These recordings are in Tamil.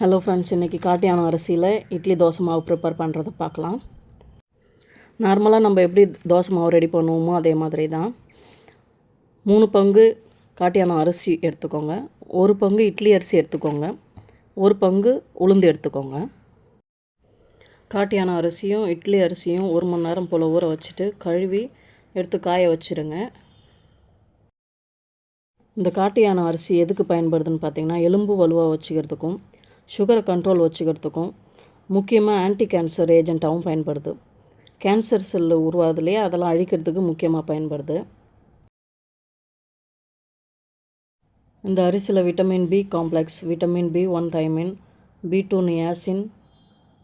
ஹலோ ஃப்ரெண்ட்ஸ் இன்றைக்கி காட்டியான அரிசியில் இட்லி தோசை மாவு ப்ரிப்பேர் பண்ணுறதை பார்க்கலாம். நார்மலாக நம்ம எப்படி தோசை மாவு ரெடி பண்ணுவோமோ அதே மாதிரி தான். மூணு பங்கு காட்டியான அரிசி எடுத்துக்கோங்க. ஒரு பங்கு இட்லி அரிசி எடுத்துக்கோங்க. ஒரு பங்கு உளுந்து எடுத்துக்கோங்க. காட்டியான அரிசியும் இட்லி அரிசியும் ஒரு மணி நேரம் போல் ஊற வச்சுட்டு கழுவி எடுத்து காய வச்சுருங்க. இந்த காட்டியான அரிசி எதுக்கு பயன்படுதுன்னு பார்த்தீங்கன்னா எலும்பு வலுவாக வச்சுக்கிறதுக்கும் சுகரை கண்ட்ரோல் வச்சுக்கிறதுக்கும் முக்கியமாக ஆன்டி கேன்சர் ஏஜெண்ட்டாகவும் பயன்படுது கேன்சர் செல்லு உருவாதுலேயே அதெல்லாம் அழிக்கிறதுக்கு முக்கியமாக பயன்படுது. இந்த அரிசியில் vitamin B complex vitamin B one thiamine B two niacin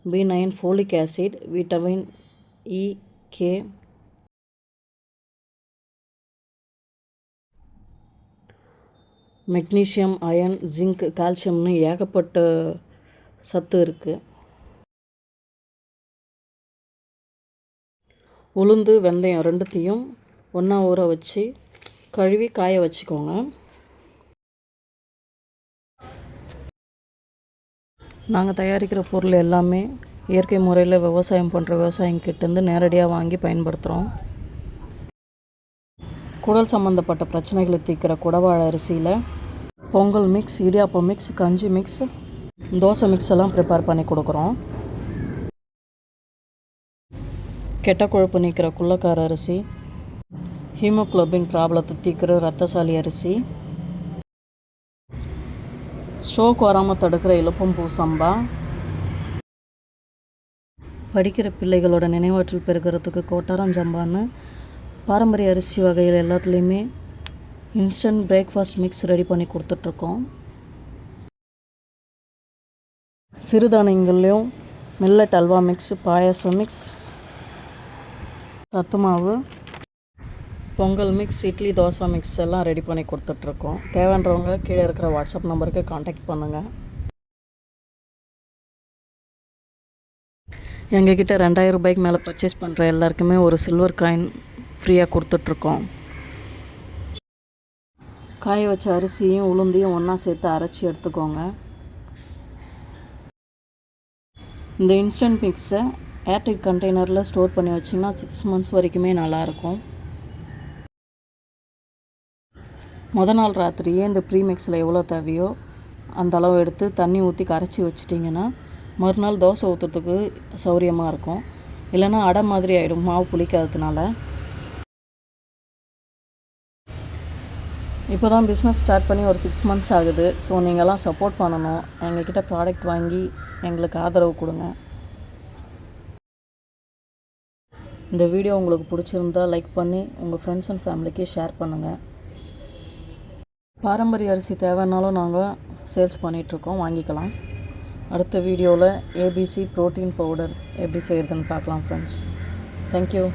B nine folic acid vitamin E K magnesium iron zinc கால்சியம்னு ஏகப்பட்ட சத்து இருக்குது உளுந்து வெந்தயம் ரெண்டுத்தையும் ஒன்றா ஊற வச்சு கழுவி காய வச்சுக்கோங்க. நாங்கள் தயாரிக்கிற பொருள் எல்லாமே இயற்கை முறையில் விவசாயம் பண்ணுற விவசாயிங்கிட்டேருந்து நேரடியாக வாங்கி பயன்படுத்துகிறோம் குடல் சம்மந்தப்பட்ட பிரச்சனைகளை தீர்க்கிற குடவாழை அரிசியில் பொங்கல் மிக்ஸ் இடியாப்பம் மிக்ஸ் கஞ்சி மிக்ஸ் தோசை மிக்ஸ் எல்லாம் ப்ரிப்பேர் பண்ணி கொடுக்குறோம். கெட்ட கொழுப்பு நீக்கிற குள்ளக்கார அரிசி ஹீமோக்ளோபின் ப்ராப்ளத்தை தீர்க்கிற ரத்தசாலி அரிசி ஸ்ட்ரோக் வராமல் தடுக்கிற இலப்பம்பூ சம்பா படிக்கிற பிள்ளைகளோட நினைவாற்றல் பெருகிறதுக்கு கோட்டாரம் சம்பான்னு பாரம்பரிய அரிசி வகைகள் எல்லாத்துலேயுமே இன்ஸ்டன்ட் பிரேக்ஃபாஸ்ட் மிக்ஸ் ரெடி பண்ணி கொடுத்துட்ருக்கோம். சிறுதானியங்கள்லேயும் millet halwa mix payasam mix சத்து மாவு பொங்கல் மிக்ஸ் இட்லி தோசை மிக்ஸ் எல்லாம் ரெடி பண்ணி கொடுத்துட்ருக்கோம். தேவைன்றவங்க கீழே இருக்கிற வாட்ஸ்அப் நம்பருக்கு காண்டாக்ட் பண்ணுங்கள் எங்ககிட்ட ரெண்டாயிரம் ரூபாய்க்கு மேலே பர்ச்சேஸ் பண்ணுற எல்லாருக்குமே ஒரு சில்வர் காயின் ஃப்ரீயாக கொடுத்துட்ருக்கோம். காய வச்ச அரிசியும் உளுந்தையும் ஒன்றா சேர்த்து அரைச்சி எடுத்துக்கோங்க. இந்த இன்ஸ்டன்ட் மிக்ஸை ஏர்டெக் கண்டெய்னரில் ஸ்டோர் பண்ணி வச்சிங்கன்னா சிக்ஸ் மந்த்ஸ் வரைக்குமே நல்லாயிருக்கும். முத நாள் ராத்திரியே இந்த ப்ரீ மிக்ஸில் எவ்வளோ தேவையோ அந்த அளவு எடுத்து தண்ணி ஊற்றி கரைச்சி வச்சிட்டிங்கன்னா மறுநாள் தோசை ஊற்றுறதுக்கு சௌரியமாக இருக்கும். இல்லைன்னா அடை மாதிரி ஆகிடும் மாவு புளிக்காததுனால. இப்போ தான் பிஸ்னஸ் ஸ்டார்ட் பண்ணி ஒரு சிக்ஸ் மந்த்ஸ் ஆகுது. ஸோ நீங்கள்லாம் சப்போர்ட் பண்ணணும். எங்ககிட்ட ப்ராடக்ட் வாங்கி எங்களுக்கு ஆதரவு கொடுங்க. இந்த வீடியோ உங்களுக்கு பிடிச்சிருந்தா லைக் பண்ணி உங்கள் ஃப்ரெண்ட்ஸ் அண்ட் ஃபேமிலிக்கு ஷேர் பண்ணுங்கள் பாரம்பரிய அரிசி தேவைன்னாலும் நாங்கள் சேல்ஸ் பண்ணிகிட்ருக்கோம் வாங்கிக்கலாம். அடுத்த வீடியோவில் ஏபிசி ப்ரோட்டீன் பவுடர் எப்படி செய்கிறதுன்னு பார்க்கலாம் ஃப்ரெண்ட்ஸ் தேங்க்யூ